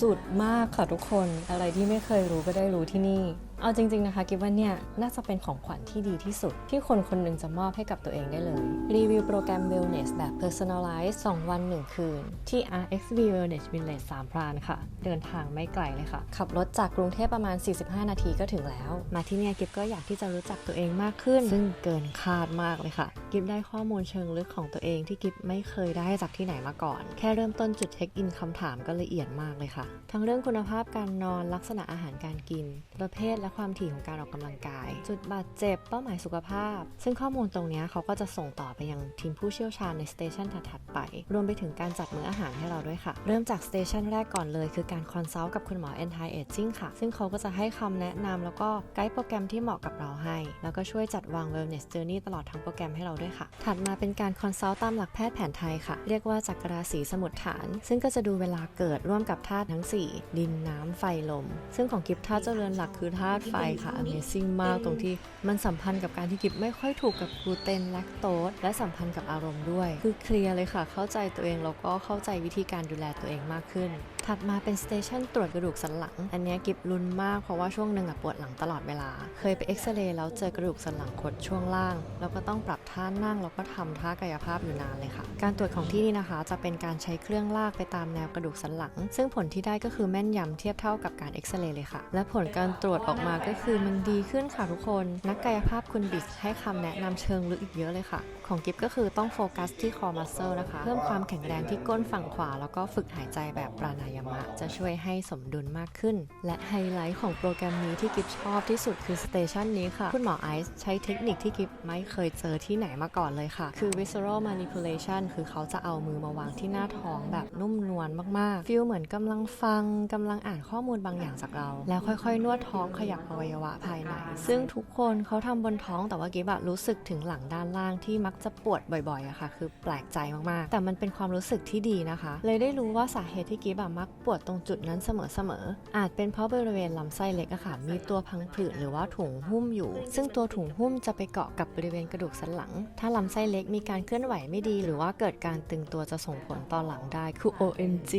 สุดมากค่ะทุกคน อะไรที่ไม่เคยรู้ก็ได้รู้ที่นี่ เอาจริง ๆ นะคะกิฟว่าเนี่ยน่าจะเป็นของขวัญที่ดีที่สุด ที่คนคนหนึ่งจะมอบให้กับตัวเองได้เลย รีวิวโปรแกรม Wellness แบบ Personalize 2 วัน 1 คืน ที่ RXV Wellness Village 3พรานค่ะ เดินทางไม่ไกลเลยค่ะ ขับรถจากกรุงเทพประมาณ 45 นาทีก็ถึงแล้ว มาที่เนี่ยกิฟก็อยากที่จะรู้จักตัวเองมากขึ้น ซึ่งเกินคาดมากเลยค่ะ กิฟได้ข้อมูลเชิงลึกของตัวเองที่กิฟไม่เคยได้จากที่ไหนมาก่อน แค่เริ่มต้นจุดเช็คอินคำถามก็ละเอียดมากเลยค่ะ ทั้งเรื่องคุณภาพการนอนลักษณะอาหารการกิน ประเภทและความถี่ของการออกกำลังกาย จุดบาดเจ็บเป้าหมายสุขภาพ ซึ่งข้อมูลตรงนี้เขาก็จะส่งต่อไปยังทีมผู้เชี่ยวชาญในสเตชันถัดๆไป รวมไปถึงการจัดมื้ออาหารให้เราด้วยค่ะ เริ่มจากสเตชันแรกก่อนเลย คือการคอนซัลท์กับคุณหมอ anti aging ค่ะ ซึ่งเขาก็จะให้คำแนะนำแล้วก็ไกด์โปรแกรมที่เหมาะกับเราให้ แล้วก็ช่วยจัดวาง wellness journey ตลอดทั้งโปรแกรมให้เราด้วยค่ะ ถัดมาเป็นการคอนซัลท์ตามหลักแพทย์แผนไทยค่ะ เรียกว่าจักราศีสมุทฐาน ซึ่งก็จะดูเวลาเกิดร่วมกับธาตุทั้ง 4 ดินน้ำไฟลม ซึ่งของกิฟธาเจริญหลักคือธาตุไฟค่ะ Amazing มากตรงที่มันสัมพันธ์กับการที่กิฟไม่ค่อยถูกกับกลูเตนแลคโตสและสัมพันธ์กับอารมณ์ด้วย คือเคลียร์เลยค่ะ เข้าใจตัวเองแล้วก็เข้าใจวิธีการดูแลตัวเองมากขึ้น ถัดมาเป็นสเตชันตรวจกระดูกสันหลัง อันนี้กิบลุ้นมากเพราะว่าช่วงหนึ่งอะปวดหลังตลอดเวลา เคยไปเอ็กซเรย์แล้วเจอกระดูกสันหลังคดช่วงล่าง แล้วก็ต้องปรับท่านั่งแล้วก็ทำท่ากายภาพอยู่นานเลยค่ะ การตรวจของที่นี่นะคะ จะเป็นการใช้เครื่องลากไปตามแนวกระดูกสันหลัง ซึ่งผลที่ได้ก็คือแม่นยำเทียบเท่ากับการเอ็กซเรย์เลยค่ะ และผลการตรวจออกมาก็คือมันดีขึ้นค่ะทุกคน นักกายภาพคุณบิสให้คำแนะนำเชิงลึกอีกเยอะเลยค่ะ ของกิฟก็คือต้องโฟกัสที่คอมัสเซลนะคะ เพิ่มความแข็งแรงที่ก้นฝั่งขวา แล้วก็ฝึกหายใจแบบปราณายามะ จะช่วยให้สมดุลมากขึ้น และไฮไลท์ของโปรแกรมนี้ที่กิฟชอบที่สุดคือสเตชันนี้ค่ะ คุณหมอไอซ์ใช้เทคนิคที่กิฟไม่เคยเจอที่ไหนมาก่อนเลยค่ะ คือ visceral manipulation คือเขาจะเอามือมาวางที่หน้าท้องแบบนุ่มนวลมากๆฟีลเหมือนกำลังฟังกำลังอ่านข้อมูลบางอย่างจากเรา แล้วค่อยๆ นวดท้องขยับอวัยวะภายใน ซึ่งทุกคนเขาทำบนท้องแต่ว่ากิฟอะรู้สึกถึงหลังด้านล่างที่มักจะปวดบ่อยๆอะค่ะ คือแปลกใจมากๆ แต่มันเป็นความรู้สึกที่ดีนะคะ เลยได้รู้ว่าสาเหตุที่กิฟอะมักปวดตรงจุดนั้นเสมอๆ อาจเป็นเพราะบริเวณลำไส้เล็กอะค่ะ มีตัวพังผืดหรือว่าถุงหุ้มอยู่ ซึ่งตัวถุงหุ้มจะไปเกาะกับบริเวณกระดูกสันหลัง ถ้าลำไส้เล็กมีการเคลื่อนไหวไม่ดี หรือว่าเกิดการตึงตัวจะส่งผลต่อหลังได้คือ OMG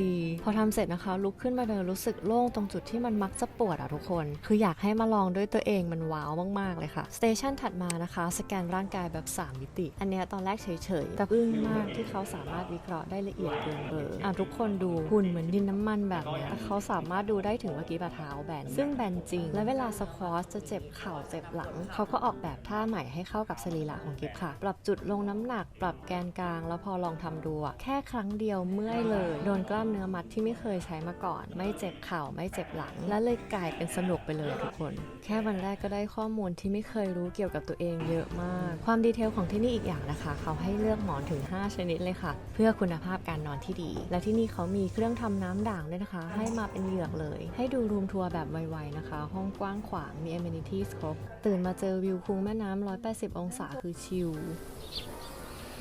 พอทำเสร็จนะคะลุกขึ้นมาเดินรู้สึกโล่งตรงจุดที่มันมักจะปวดอะทุกคน คืออยากให้มาลองด้วยตัวเองมันว้าวมากๆเลยค่ะสเตชันถัดมานะคะ สแกนร่างกายแบบ 3 มิติ อันเนี้ยตอนแรกเฉยๆ แต่อึ้งมากที่เขาสามารถวิเคราะห์ได้ละเอียดเกินเบอร์อะทุกคนดูหุ่นเหมือนดินน้ำมันแบบเนี้ยเขาสามารถดูได้ถึงว่ากีบะเท้าแบนซึ่งแบนจริง และเวลาสควอชจะเจ็บเข่าเจ็บหลัง เขาก็ออกแบบท่าใหม่ให้เข้ากับสรีระของกิฟค่ะ ปรับจุดลงน้ำหนัก ปรับแกนกลาง แล้วพอลองทำดูอะแค่ครั้งเดียวเมื่อยเลย โดนกล้ามเนื้อมัดที่ไม่เคยใช้มาก่อน ไม่เจ็บเข่าไม่เจ็บหลัง และเลยกลายเป็นสนุกไปเลยทุกคแค่วันแรกก็ได้ข้อมูลที่ไม่เคยรู้เกี่ยวกับตัวเองเยอะมาก ความดีเทลของที่นี่อีกอย่างนะคะ เขาให้เลือกหมอนถึง 5 ชนิดเลยค่ะ เพื่อคุณภาพการนอนที่ดี และที่นี่เขามีเครื่องทำน้ำด่างด้วยนะคะ ให้มาเป็นเหยือกเลย ให้ดูรูมทัวร์แบบไวๆนะคะ ห้องกว้างขวางมี amenities ครบ ตื่นมาเจอวิวคุงแม่น้ำ180 องศาคือชิล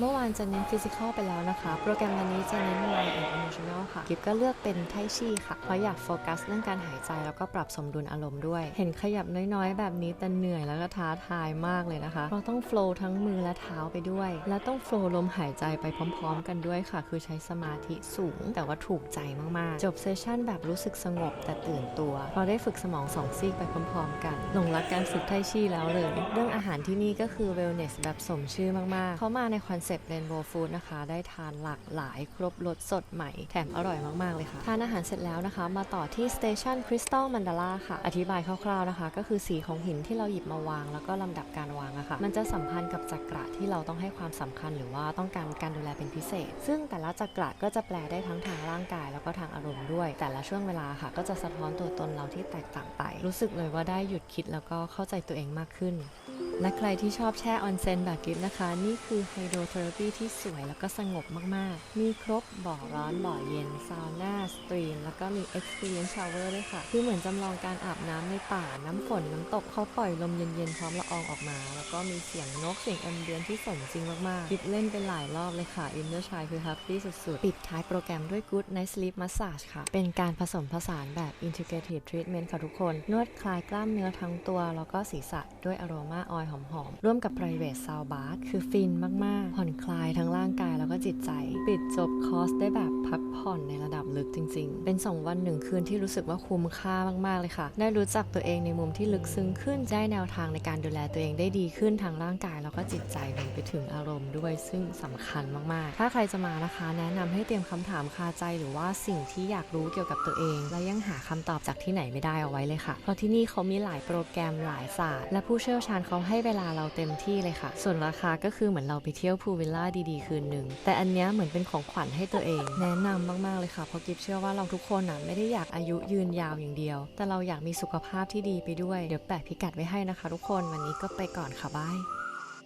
เมื่อวานจะเน้นฟิสิกอลไปแล้วนะคะ โปรแกรมวันนี้จะเน้น mind and emotional ค่ะ กิฟก็เลือกเป็นไทชีค่ะ เพราะอยากโฟกัสเรื่องการหายใจแล้วก็ปรับสมดุลอารมณ์ด้วย เห็นขยับน้อยๆ แบบนี้แต่เหนื่อยแล้วก็ท้าทายมากเลยนะคะ เราต้องโฟล์ทั้งมือและเท้าไปด้วย และต้องโฟล์ลมหายใจไปพร้อม ๆ กันด้วยค่ะ คือใช้สมาธิสูง แต่ว่าถูกใจมากๆ จบเซสชั่นแบบรู้สึกสงบแต่ตื่นตัวเพราได้ฝึกสมองสองซีกไปพร้อมๆ กันหลงรักการฝึกไทชีแล้วเลย เรื่องอาหารที่นี่ก็คือ wellness แบบสมชื่อมากๆเขามาในคอนเซปต์ rainbow food นะคะ ได้ทานหลากหลายครบรสสดใหม่ แถมอร่อยมาก ๆ เลยค่ะ ทานอาหารเสร็จแล้วนะคะ มาต่อที่ Station Crystal Mandala ค่ะ อธิบายคร่าวๆนะคะ ก็คือสีของหินที่เราหยิบมาวาง แล้วก็ลำดับการวางอะค่ะ มันจะสัมพันธ์กับจักระที่เราต้องให้ความสำคัญหรือว่าต้องการการดูแลเป็นพิเศษ ซึ่งแต่ละจักระก็จะแปลได้ทั้งทางร่างกาย แล้วก็ทางอารมณ์ด้วย แต่ละช่วงเวลาค่ะ ก็จะสะท้อนตัวตนเราที่แตกต่างไป รู้สึกเลยว่าได้หยุดคิดแล้วก็เข้าใจตัวเองมากขึ้น และใครที่ชอบแช่ออนเซนแบบกิฟนะคะ นี่คือไฮโดรเทอราปีที่สวยแล้วก็สงบมากๆ มีครบบ่อร้อนบ่อเย็นซาวน่าสตรีมแล้วก็มี Experience Shower ด้วยค่ะ คือเหมือนจำลองการอาบน้ำในป่าน้ำฝนน้ำตกเขาปล่อยลมเย็นๆ พร้อมละอองออกมา แล้วก็มีเสียงนกเสียงแอมเบียนที่สมจริงมากๆกิฟเล่นไปหลายรอบเลยค่ะอินเนอร์ชายคือแฮปปี้สุดๆ ปิดท้ายโปรแกรมด้วย Good Night Sleep Massage ค่ะ เป็นการผสมผสานแบบ Integrative Treatment ค่ะทุกคน นวดคลายกล้ามเนื้อทั้งตัว แล้วก็ศีรษะด้วยอโรมาออยล์หอมๆ ร่วมกับ private sound bath คือฟินมากๆ ผ่อนคลายทั้งร่างกาย จิตใจ ปิดจบคอร์สได้แบบพักผ่อนในระดับลึกจริง ๆ เป็น 2 วันหนึ่งคืนที่รู้สึกว่าคุ้มค่ามากๆเลยค่ะ ได้รู้จักตัวเองในมุมที่ลึกซึ้งขึ้นได้แนวทางในการดูแลตัวเองได้ดีขึ้นทางร่างกายแล้วก็จิตใจรวมไปถึงอารมณ์ด้วย ซึ่งสำคัญมากๆ ถ้าใครจะมานะคะ แนะนำให้เตรียมคำถามคาใจหรือว่าสิ่งที่อยากรู้เกี่ยวกับตัวเอง และยังหาคำตอบจากที่ไหนไม่ได้เอาไว้เลยค่ะ เพราะที่นี่เขามีหลายโปรแกรมหลายศาสตร์ และผู้เชี่ยวชาญเขาให้เวลาเราเต็มที่เลยค่ะ ส่วนราคาก็คือเหมือนเราไปเที่ยวพูลวิลล่าดีๆ คืนหนึ่งแแต่อันเนี้ยเหมือนเป็นของขวัญให้ตัวเอง แนะนำมากๆเลยค่ะเพราะกิฟเชื่อว่าเราทุกคนอะไม่ได้อยากอายุยืนยาวอย่างเดียว แต่เราอยากมีสุขภาพที่ดีไปด้วย เดี๋ยวแปะพิกัดไว้ให้นะคะ ทุกคนวันนี้ก็ไปก่อนค่ะบาย